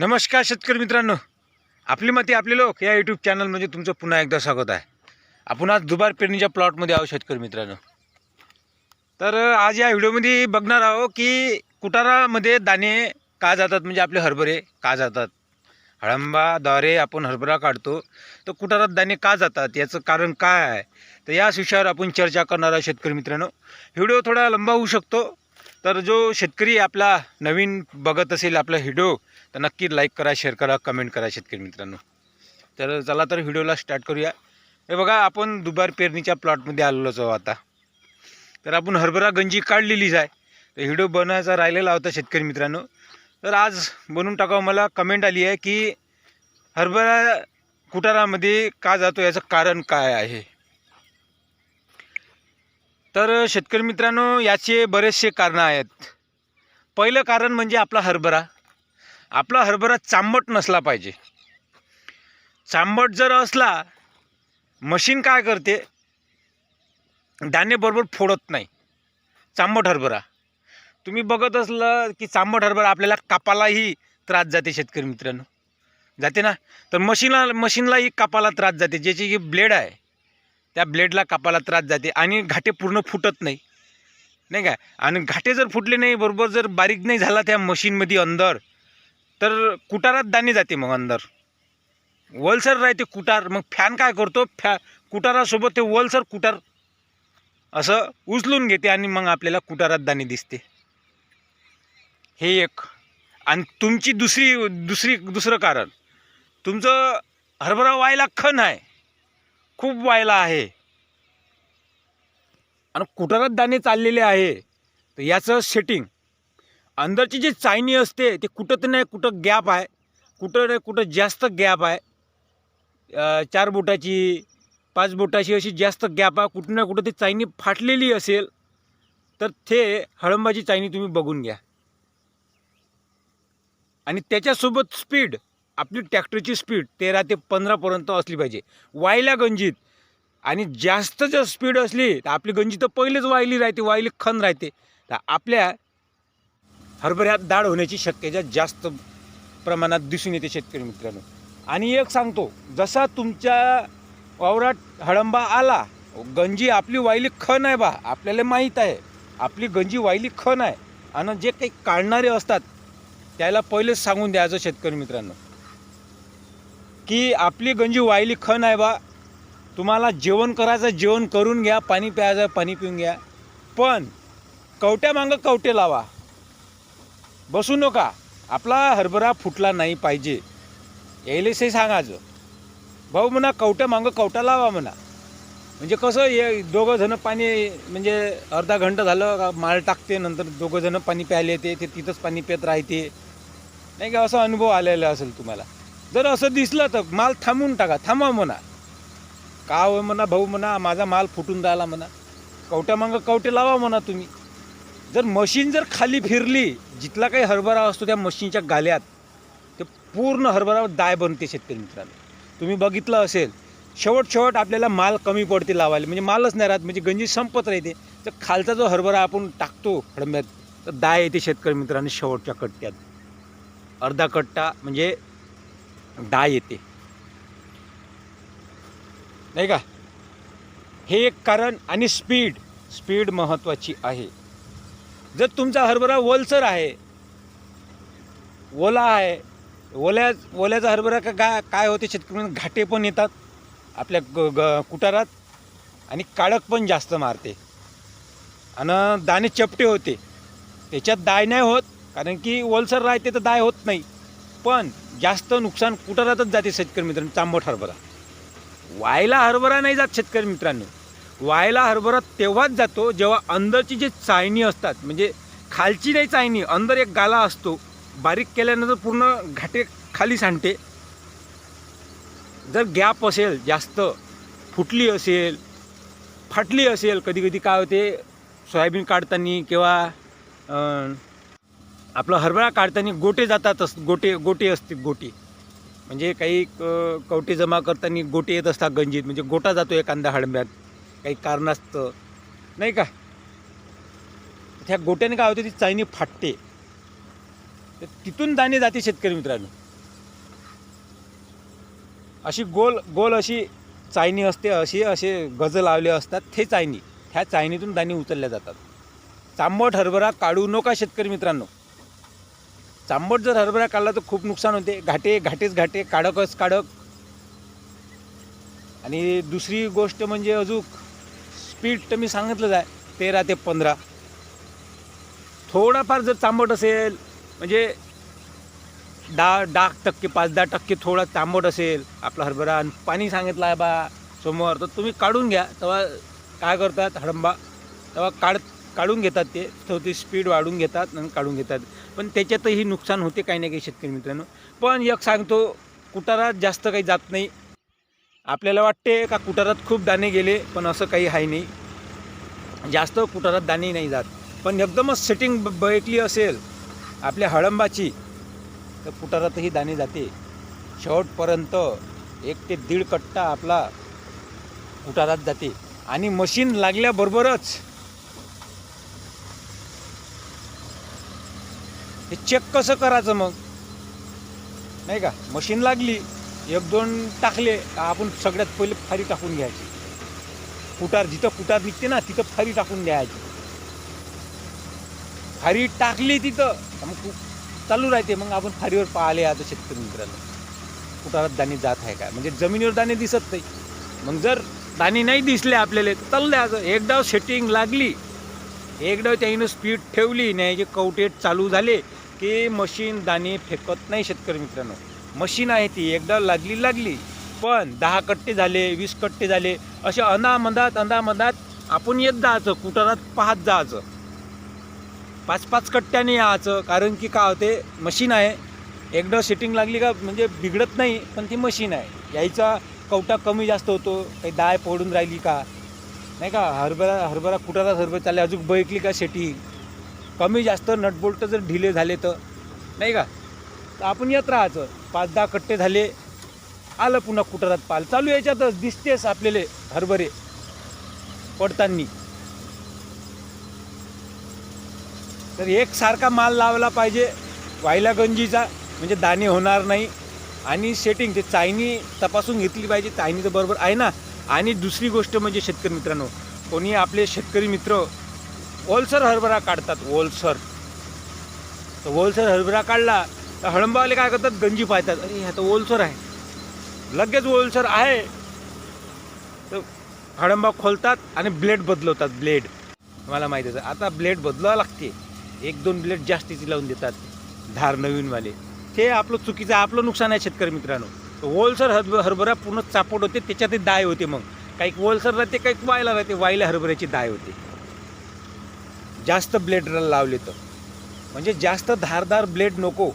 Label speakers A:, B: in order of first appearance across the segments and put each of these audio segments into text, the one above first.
A: नमस्कार शेतकरी मित्रांनो. आपली माती आपले लोक या यूट्यूब चॅनलमध्ये तुमचं पुन्हा एकदा स्वागत आहे. आपण आज दुबार पेरणीच्या प्लॉटमध्ये आहोत शेतकरी मित्रांनो. तर आज या व्हिडिओमध्ये बघणार आहोत की कुटारामध्ये दाणे का जातात म्हणजे आपले हरभरे का जातात? हळंबाद्वारे आपण हरभरा काढतो. तर कुटारात दाणे का जातात याचं कारण काय आहे? तर याच विषयावर आपण चर्चा करणार आहोत शेतकरी मित्रांनो. व्हिडिओ थोडा लंबा होऊ शकतो. तर जो शेतकरी आपला नवीन बघत असेल आपला व्हिडिओ तर नक्की लाईक करा शेअर करा कमेंट करा शेतकरी मित्रांनो. तर चला तर व्हिडिओला स्टार्ट करूया. हे बघा आपण दुबार पेरणीच्या प्लॉटमध्ये आलेलोच आहोत आता. तर आपण हरभरा गंजी काढलेलीच आहे. तर व्हिडिओ बनवायचा राहिलेला होता शेतकरी मित्रांनो. तर आज बनवून टाकावं मला कमेंट आली आहे की हरभरा कुटारामध्ये का जातो याचं कारण काय आहे? तर शेतकरी मित्रांनो याचे बरेचसे कारणं आहेत. पहिलं कारण म्हणजे आपला हरभरा. आपला हरभरा चांबट नसला पाहिजे. चांबट जर असला मशीन काय करते? दाणे बरोबर फोडत नाही. चांबट हरभरा. तुम्ही बघत असलं की चांबट हरभरा आपल्याला कापालाही त्रास जाते शेतकरी मित्रांनो. जाते ना? तर मशीनला मशीनलाही कापाला त्रास जाते. ज्याची जी ब्लेड आहे त्या ब्लेडला कापाला त्रास जाते आणि घाटे पूर्ण फुटत नाही. नाही काय आणि घाटे जर फुटले नाही बरोबर जर बारीक नाही झाला त्या मशीनमध्ये अंदर तर कुटारात दाणे जाते मग अंदर. वलसर राहते कुटार मग फॅन काय करतो? फॅ कुटारासोबत ते वलसर कुटार असं उचलून घेते आणि मग आपल्याला कुटारात दाणे दिसते. हे एक. आणि तुमची दुसरी दुसरी दुसरं कारण. तुमचं हरभरा व्हायला खण आहे. खूप व्हायला आहे. आणि कुटारात दाणे चाललेले आहे. तर याचं सेटिंग अंदरची जी चायनी असते ते कुठं तर नाही कुठं गॅप आहे. कुठं नाही कुठं जास्त गॅप आहे. चार बोटाची पाच बोटाची अशी जास्त गॅप आहे. कुठं ना कुठं ती चायनी फाटलेली असेल तर ते हळंबाची चायनी तुम्ही बघून घ्या. आणि त्याच्यासोबत स्पीड आपली ट्रॅक्टरची स्पीड तेरा ते पंधरापर्यंत असली पाहिजे. वायल्या गंजीत. आणि जास्त जर स्पीड असली तर आपली गंजी तर पहिलेच वायली राहते वायली खण राहते. तर आपल्या हरभऱ्यात दाढ होण्याची शक्यता जास्त प्रमाणात दिसून येते शेतकरी मित्रांनो. आणि एक सांगतो जसा तुमच्या वावरात हळंबा आला गंजी आपली वायली खण आहे बा आपल्याला माहीत आहे. आपली गंजी वायली खण आहे. आणि जे काही काढणारे असतात त्याला पहिलेच सांगून द्यायचं शेतकरी मित्रांनो. की आपली गंजी वायली खण आहे बा. तुम्हाला जेवण करायचं जेवण करून घ्या पाणी प्यायचं पाणी पिऊन घ्या. पण कवट्यामागं कवटे लावा. बसू नका. आपला हरभरा फुटला नाही पाहिजे. यायले हे सांगायचं भाऊ म्हणा कवट्या मागं कवटा लावा म्हणा. म्हणजे कसं हे दोघं जणं पाणी म्हणजे अर्धा घंटा झालं का टाकते नंतर दोघं जणं पाणी प्यायला येते ते तिथंच पाणी पित राहते. नाही का असा अनुभव आलेला असेल तुम्हाला. जर असं दिसलं तर माल थांबून टाका थांबा म्हणा. का होय म्हणा भाऊ म्हणा माझा माल फुटून राहिला म्हणा. कवट्या मागं कवटे लावा म्हणा तुम्ही. जर मशीन जर खाली फिरली जिथला काही हरभरा असतो त्या मशीनच्या गाल्यात ते पूर्ण हरभरावर दाय बनते शेतकरी मित्रांनो. तुम्ही बघितलं असेल शेवट शेवट आपल्याला माल कमी पडते लावायला. म्हणजे मालच नाही राहत म्हणजे गंजी संपत राहते. तर खालचा जो हरभरा आपण टाकतो हडंब्यात तर दाय येते शेतकरी मित्रांनो शेवटच्या कट्ट्यात. अर्धा कट्टा म्हणजे डाय येते. नाही का? हे एक कारण आणि स्पीड स्पीड महत्त्वाची आहे. जर तुमचा हरभरा ओलसर आहे ओला आहे ओल्या ओल्याचा हरभरा का काय काय होते शेतकरी घाटे पण येतात आपल्या ग ग कुटारात आणि काळक पण जास्त मारते. आणि दाणे चपटे होते. त्याच्यात दाय नाही होत कारण की ओलसर राहते तर दाय होत नाही. पण जास्त नुकसान कुठं राहतच जाते शेतकरी मित्रांनो? चांबट हरभरा. वायला हरभरा नाही जात शेतकरी मित्रांनो. वायला हरभरा तेव्हाच जातो जेव्हा अंदरची जे चायनी असतात म्हणजे खालची नाही चायनी अंदर एक गाला असतो. बारीक केल्यानंतर पूर्ण घाटे खाली सांडते. जर गॅप असेल जास्त फुटली असेल फाटली असेल कधी कधी काय होते सोयाबीन काढताना किंवा आपलं हरभरा काढताना गोटे जातात अस गोटे गोटे असते गोटे. म्हणजे काही क- कवटे जमा करताना गोटे येत असतात गंजीत. म्हणजे गोटा जातो एखादा हडंब्यात काही कारणास्तव नाही का? त्या गोट्याने काय होते ती चायनी फाटते. तर तिथून दाणे जाते शेतकरी मित्रांनो. अशी गोल गोल अशी चायनी असते अशी असे गज लावले असतात ते चायनी. ह्या चायनीतून दाणे उचलल्या जातात. चांबट हरभरा काढू नका शेतकरी मित्रांनो. तांबट जर हरभरा काढला तर खूप नुकसान होते. घाटे घाटेच घाटे काडकच काडक आणि दुसरी गोष्ट म्हणजे अजून स्पीड तर मी सांगितलंच आहे तेरा ते पंधरा. थोडाफार जर तांबट असेल म्हणजे दहा दहा टक्के पाच दहा टक्के थोडा तांबट असेल आपला हरभरा. आणि पाणी सांगितलं आहे बा समोर. तर तुम्ही काढून घ्या. तेव्हा काय करतात हडंबा. तेव्हा काढ काढून घेतात ते. चौथी स्पीड वाढून घेतात आणि काढून घेतात. पण त्याच्यातही नुकसान होते काही ना काही शेतकरी मित्रांनो. पण एक सांगतो कुटारात जास्त काही जात नाही. आपल्याला वाटते का कुटारात खूप दाणे गेले पण असं काही आहे नाही. जास्त कुटारात दाणे नाही जात. पण एकदमच सेटिंग ब बैकली असेल आपल्या हळंबाची तर कुटारातही दाणे जाते. शेवटपर्यंत एक ते दीड कट्टा आपला कुटारात जाते. आणि मशीन लागल्याबरोबरच हे चेक कसं करायचं मग? नाही का? मशीन लागली एक दोन टाकले का आपण सगळ्यात पहिले फारी टाकून घ्यायची. कुटार जिथं कुटार निघते ना तिथं फारी टाकून द्यायची. फारी टाकली तिथं मग चालू राहते. मग आपण फारीवर पाहिले आता शेतकरी मित्रांनो. कुटारात दाणे जात आहे काय म्हणजे जमिनीवर दाणे दिसत नाही. मग जर दाणे नाही दिसले आपल्याला तर चालू द्यायचं एकदा सेटिंग लागली एकदा त्याईनं स्पीड ठेवली नाही जे कवटेट चालू झाले की मशीन दाणे फेकत नाही शेतकरी मित्रांनो. मशीन आहे ती एकदा लागली लागली. पण दहा कट्टे झाले वीस कट्टे झाले असे अनामधात अनामधात आपण येत जायचं कुटारात पाहत जायचं. पाच पाच कट्ट्याने यायचं कारण की काय होते मशीन आहे. एकदा सेटिंग लागली का म्हणजे बिघडत नाही पण ती मशीन आहे. यायचा कवटा कमी जास्त होतो काही दाय पडून राहिली का? नाही का हरभरा हरभरा कुटारात हरभरा चालले अजून बैकली का सेटिंग कमी जास्त नटबोल्ट जर ढिले झाले तर? नाही का? तर आपण येत राहायचं. पाच दहा कट्टे झाले. आलं पुन्हा कुटारात पाल. चालू याच्यातच. दिसतेच आपल्याले हरभरे पडतानी. तर एकसारखा माल लावला पाहिजे. व्हायला गंजीचा. म्हणजे दाणे होणार नाही. आणि सेटिंग ते चायनी तपासून घेतली पाहिजे. चायनी तर बरोबर आहे ना? आणि दुसरी गोष्ट म्हणजे शेतकरी मित्रांनो कोणी आपले शेतकरी मित्र ओलसर हरभरा काढतात ओलसर. तर ओलसर हरभरा काढला तर हळंबावाले काय करतात? गंजी पाहतात अरे ह्या तर ओलसर आहे. लगेच ओलसर आहे. तर हळंबा खोलतात आणि ब्लेड बदलवतात ब्लेड. मला माहिती आहे आता ब्लेड बदलावं लागते. एक दोन ब्लेड जास्तीची लावून देतात धार नवीनवाले. ते आपलं चुकीचं आपलं नुकसान आहे शेतकरी मित्रांनो. ओलसर हरभ हरभरा पूर्ण चापट होते त्याच्यात दाय होते मग. काही ओलसर राहते काही वायला राहते वायला हरभऱ्याची दाय होते. जास्त ब्लेड लावले तर. म्हणजे जास्त धारदार ब्लेड नको.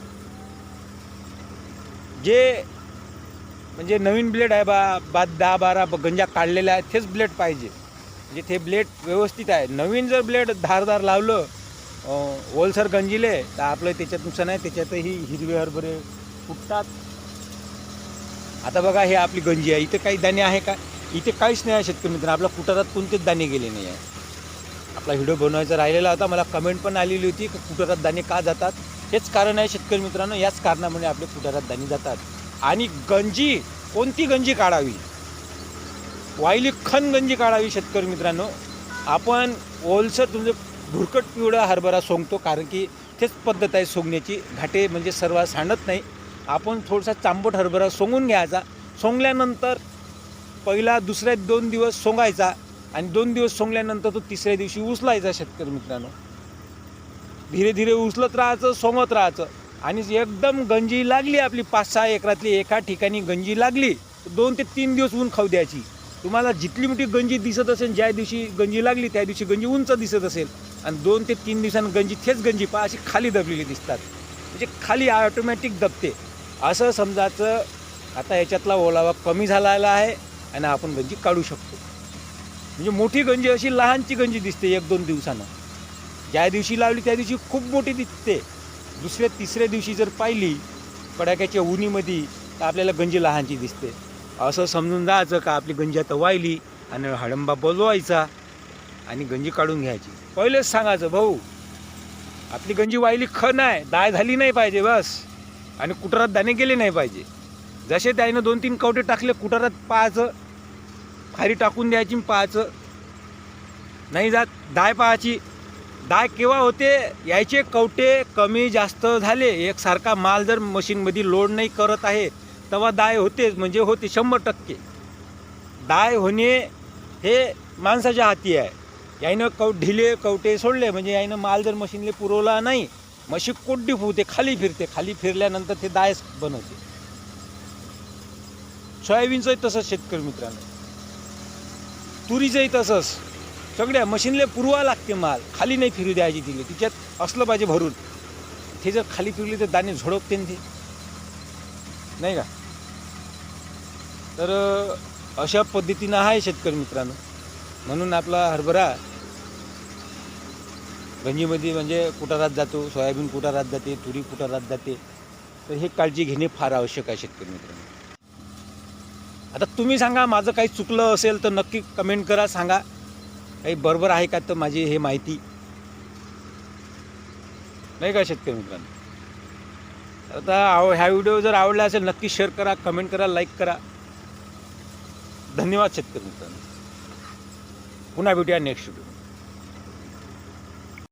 A: जे म्हणजे नवीन ब्लेड आहे बा बा दहा बारा ब- गंजा काढलेल्या आहेत तेच ब्लेड पाहिजे. म्हणजे ते ब्लेड व्यवस्थित आहे. नवीन जर ब्लेड धारदार लावलं अं, ओलसर गंजिले तर आपलं त्याच्यात नुकसान आहे. त्याच्यातही हिरवे हरभरे फुटतात. आता बघा हे आपली गंजी आहे. इथे काही दाणे आहे का? इथे काहीच नाही आहे शेतकरी मित्र आपल्या कुटारात कोणतेच दाणे गेले नाही आहे. आपला व्हिडिओ बनवायचा राहिलेला होता मला कमेंट पण आलेली होती की कुटारात दाणे का जातात? हेच कारण आहे शेतकरी मित्रांनो याच कारणामुळे आपले कुटारात दाणे जातात. आणि गंजी कोणती गंजी काढावी? वाईली खन गंजी काढावी शेतकरी मित्रांनो. आपण ओलसर तुमचं भुरकट पिवळा हरभरा सोंगतो कारण की तेच पद्धत आहे सोंगण्याची. घाटे म्हणजे सर्व सांडत नाही. आपण थोडासा चांबट हरभरा सोंगून घ्यायचा. सोंगल्यानंतर पहिला दुसऱ्या दोन दिवस सोंगायचा. आणि दोन दिवस सोंगल्यानंतर तो तिसऱ्या दिवशी उचलायचा शेतकरी मित्रांनो. धीरे धीरे उचलत राहायचं सोंगत राहायचं. आणि एकदम गंजी लागली आपली पाच सहा एकरातली एका ठिकाणी गंजी लागली तर दोन ते तीन दिवस ऊन खाऊ द्यायची. तुम्हाला जितली मोठी गंजी दिसत असेल ज्या दिवशी गंजी लागली त्या दिवशी गंजी उंच दिसत असेल. आणि दोन ते तीन दिवसांनी गंजी थेच गंजी पहा अशी खाली दबलेली दिसतात. म्हणजे खाली ऑटोमॅटिक दबते. असं समजायचं आता याच्यातला ओलावा कमी झालेला आहे आणि आपण गंजी काढू शकतो. म्हणजे मोठी गंजी अशी लहानची गंजी दिसते एक दोन दिवसानं. ज्या दिवशी लावली त्या दिवशी खूप मोठी दिसते. दुसऱ्या तिसऱ्या दिवशी जर पाहिली कडाक्याच्या उन्हीमध्ये तर आपल्याला गंजी लहानची दिसते. असं समजून जायचं का आपली गंजी आता वाहिली आणि हडंबा बोलवायचा आणि गंजी काढून घ्यायची. पहिलेच सांगायचं भाऊ आपली गंजी वाहिली ख नाही दाय झाली नाही पाहिजे बस. आणि कुटरात दाणे गेले नाही पाहिजे. जसे त्यानं दोन तीन कवटे टाकले कुटारात पाहायचं खारी टाकून द्यायची पाहायचं. नाही जात दाय पाहायची. दाय केव्हा होते? यायचे कवटे कमी जास्त झाले. एकसारखा माल जर मशीनमध्ये लोड नाही करत आहे तेव्हा दाय होतेच म्हणजे होते शंभर टक्के. दाय होणे हे माणसाच्या हाती आहे. यायनं कव ढिले कवटे सोडले म्हणजे याईनं माल जर मशीनले पुरवला नाही मशीन कोड्डी फुवते खाली फिरते. खाली फिरल्यानंतर ते दायच बनवते. सोयाबीनचंही तसंच शेतकरी मित्रांनो. तुरीचंही तसंच. सगळ्या मशीनला पुरवा लागते माल. खाली नाही फिरू द्यायची तिले. तिच्यात असलं पाहिजे भरून. ते जर खाली फिरली तर दाणे झोडपते ते. नाही का? तर अशा पद्धतीनं आहे शेतकरी मित्रांनो. म्हणून आपला हरभरा गंजीमध्ये म्हणजे कुटारात जातो? सोयाबीन कुटारात जाते? तुरी कुटारात जाते? तर हे काळजी घेणे फार आवश्यक आहे शेतकरी मित्रांनो. आता तुम्ही सांगा माझं काही चुकलं असेल तर नक्की कमेंट करा सांगा. काही बरोबर आहे का तर माझी हे माहिती? नाही का शेतकरी मित्रांनो? आता आव ह्या व्हिडिओ जर आवडला असेल नक्की शेअर करा कमेंट करा लाईक करा. धन्यवाद शेतकरी मित्रांनो. पुन्हा भेटूया नेक्स्ट व्हिडिओ